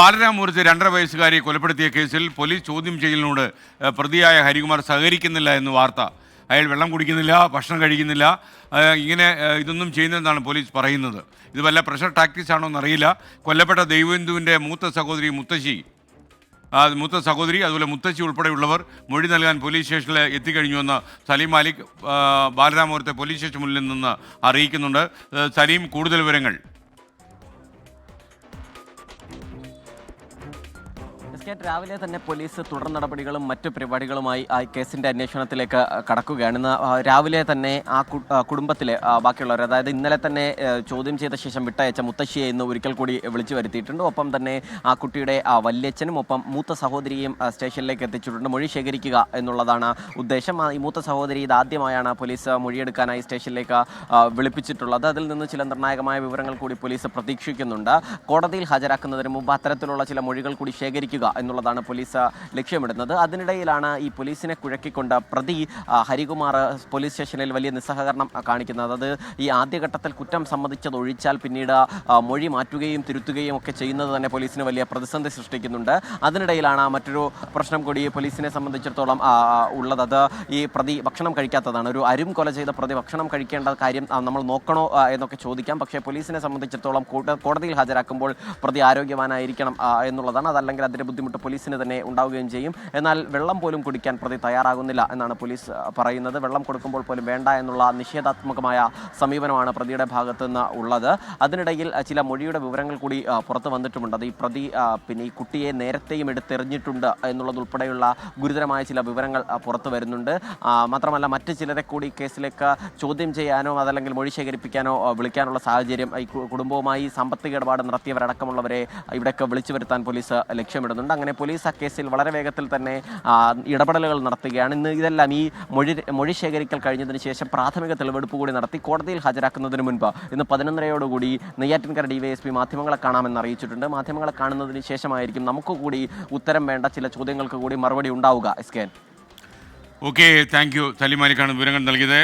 ബാലരാമപുരത്ത് രണ്ടര വയസ്സുകാരിയെ കൊലപ്പെടുത്തിയ കേസിൽ പോലീസ് ചോദ്യം ചെയ്യലിനോട് പ്രതിയായ ഹരികുമാർ സഹകരിക്കുന്നില്ല എന്ന് വാർത്ത. അയാൾ വെള്ളം കുടിക്കുന്നില്ല ഭക്ഷണം കഴിക്കുന്നില്ല ഇങ്ങനെ ഇതൊന്നും ചെയ്യുന്നതെന്നാണ് പോലീസ് പറയുന്നത്. ഇത് വല്ല പ്രഷർ ടാക്ടിക്സ് ആണോ എന്നറിയില്ല. കൊല്ലപ്പെട്ട ദൈവബന്ധുവിന്റെ മൂത്ത സഹോദരി മുത്തശ്ശി മൂത്ത സഹോദരി അതുപോലെ മുത്തശ്ശി ഉൾപ്പെടെയുള്ളവർ മൊഴി നൽകാൻ പോലീസ് സ്റ്റേഷനിൽ എത്തിക്കഴിഞ്ഞുവെന്ന് സലീം മാലിക് ബാലരാമൂരത്തെ പോലീസ് സ്റ്റേഷൻ മുന്നിൽ നിന്ന് അറിയിക്കുന്നുണ്ട്. സലീം കൂടുതൽ വിവരങ്ങൾ. എസ് രാവിലെ തന്നെ പോലീസ് തുടർ നടപടികളും മറ്റു പരിപാടികളുമായി ആ കേസിന്റെ അന്വേഷണത്തിലേക്ക് കടക്കുകയാണ്. ഇന്ന് രാവിലെ തന്നെ ആ കുടുംബത്തിലെ ബാക്കിയുള്ളവർ അതായത് ഇന്നലെ തന്നെ ചോദ്യം ചെയ്ത ശേഷം വിട്ടയച്ച മുത്തശ്ശിയെ ഇന്ന് ഒരിക്കൽ കൂടി വിളിച്ചു വരുത്തിയിട്ടുണ്ട്. ഒപ്പം തന്നെ ആ കുട്ടിയുടെ വല്യച്ഛനും ഒപ്പം മൂത്ത സഹോദരിയും സ്റ്റേഷനിലേക്ക് എത്തിച്ചിട്ടുണ്ട്. മൊഴി ശേഖരിക്കുക എന്നുള്ളതാണ് ഉദ്ദേശം. ഈ മൂത്ത സഹോദരി ഇതാദ്യമായാണ് പോലീസ് മൊഴിയെടുക്കാനായി സ്റ്റേഷനിലേക്ക് വിളിപ്പിച്ചിട്ടുള്ളത്. അതിൽ നിന്ന് ചില നിർണായകമായ വിവരങ്ങൾ കൂടി പോലീസ് പ്രതീക്ഷിക്കുന്നുണ്ട്. കോടതിയിൽ ഹാജരാക്കുന്നതിന് മുമ്പ് അത്തരത്തിലുള്ള ചില മൊഴികൾ കൂടി ശേഖരിക്കുക എന്നുള്ളതാണ് പോലീസ് ലക്ഷ്യമിടുന്നത്. അതിനിടയിലാണ് ഈ പോലീസിനെ കുഴക്കിക്കൊണ്ട് പ്രതി ഹരികുമാർ പോലീസ് സ്റ്റേഷനിൽ വലിയ നിസ്സഹകരണം കാണിക്കുന്നത്. അത് ഈ ആദ്യഘട്ടത്തിൽ കുറ്റം സമ്മതിച്ചത് ഒഴിച്ചാൽ പിന്നീട് മൊഴി മാറ്റുകയും തിരുത്തുകയും ഒക്കെ ചെയ്യുന്നത് തന്നെ പോലീസിന് വലിയ പ്രതിസന്ധി സൃഷ്ടിക്കുന്നുണ്ട്. അതിനിടയിലാണ് മറ്റൊരു പ്രശ്നം കൂടി പോലീസിനെ സംബന്ധിച്ചിടത്തോളം ഉള്ളത്. അത് ഈ പ്രതി ഭക്ഷണം കഴിക്കാത്തതാണ്. ഒരു അരും കൊല ചെയ്ത പ്രതി ഭക്ഷണം കഴിക്കേണ്ട കാര്യം നമ്മൾ നോക്കണോ എന്നൊക്കെ ചോദിക്കാം. പക്ഷേ പോലീസിനെ സംബന്ധിച്ചിടത്തോളം കോടതിയിൽ ഹാജരാക്കുമ്പോൾ പ്രതി ആരോഗ്യവാനായിരിക്കണം എന്നുള്ളതാണ്. അതല്ലെങ്കിൽ അതിന്റെ ബുദ്ധിമുട്ട് പോലീസിന് തന്നെ ഉണ്ടാവുകയും ചെയ്യും. എന്നാൽ വെള്ളം പോലും കുടിക്കാൻ പ്രതി തയ്യാറാകുന്നില്ല എന്നാണ് പോലീസ് പറയുന്നത്. വെള്ളം കൊടുക്കുമ്പോൾ പോലും വേണ്ട എന്നുള്ള നിഷേധാത്മകമായ സമീപനമാണ് പ്രതിയുടെ ഭാഗത്തു നിന്ന് ഉള്ളത്. അതിനിടയിൽ ചില മൊഴിയുടെ വിവരങ്ങൾ കൂടി പുറത്തു വന്നിട്ടുമുണ്ട്. അത് ഈ പ്രതി പിന്നെ ഈ കുട്ടിയെ നേരത്തെയും എടുത്തെറിഞ്ഞിട്ടുണ്ട് എന്നുള്ളതുൾപ്പെടെയുള്ള ഗുരുതരമായ ചില വിവരങ്ങൾ പുറത്തു വരുന്നുണ്ട്. മാത്രമല്ല മറ്റ് ചിലരെ കൂടി കേസിലേക്ക് ചോദ്യം ചെയ്യാനോ അതല്ലെങ്കിൽ മൊഴി ശേഖരിപ്പിക്കാനോ വിളിക്കാനുള്ള സാഹചര്യം ഈ കുടുംബവുമായി സാമ്പത്തിക ഇടപാട് നടത്തിയവരടക്കമുള്ളവരെ ഇവിടേക്ക് വിളിച്ചു വരുത്താൻ പോലീസ് ലക്ഷ്യമിടുന്നുണ്ട്. അങ്ങനെ പോലീസ് ആ കേസിൽ വളരെ വേഗത്തിൽ തന്നെ ഇടപെടലുകൾ നടത്തുകയാണ്. ഇന്ന് ഇതെല്ലാം ഈ മൊഴി മൊഴി ശേഖരിക്കൽ കഴിഞ്ഞതിന് ശേഷം പ്രാഥമിക തെളിവെടുപ്പ് കൂടി നടത്തി കോടതിയിൽ ഹാജരാക്കുന്നതിന് മുൻപ്. ഇന്ന് പതിനൊന്നരയോടുകൂടി നെയ്യാറ്റിൻകര ഡിവൈഎസ്പി മാധ്യമങ്ങളെ കാണാമെന്ന് അറിയിച്ചിട്ടുണ്ട്. മാധ്യമങ്ങളെ കാണുന്നതിന് ശേഷമായിരിക്കും നമുക്ക് കൂടി ഉത്തരം വേണ്ട ചില ചോദ്യങ്ങൾക്ക് കൂടി മറുപടി ഉണ്ടാവുക. S K okay thank you തലിമാലിക്കാണ് വിവരങ്ങൾ നൽകിയത്.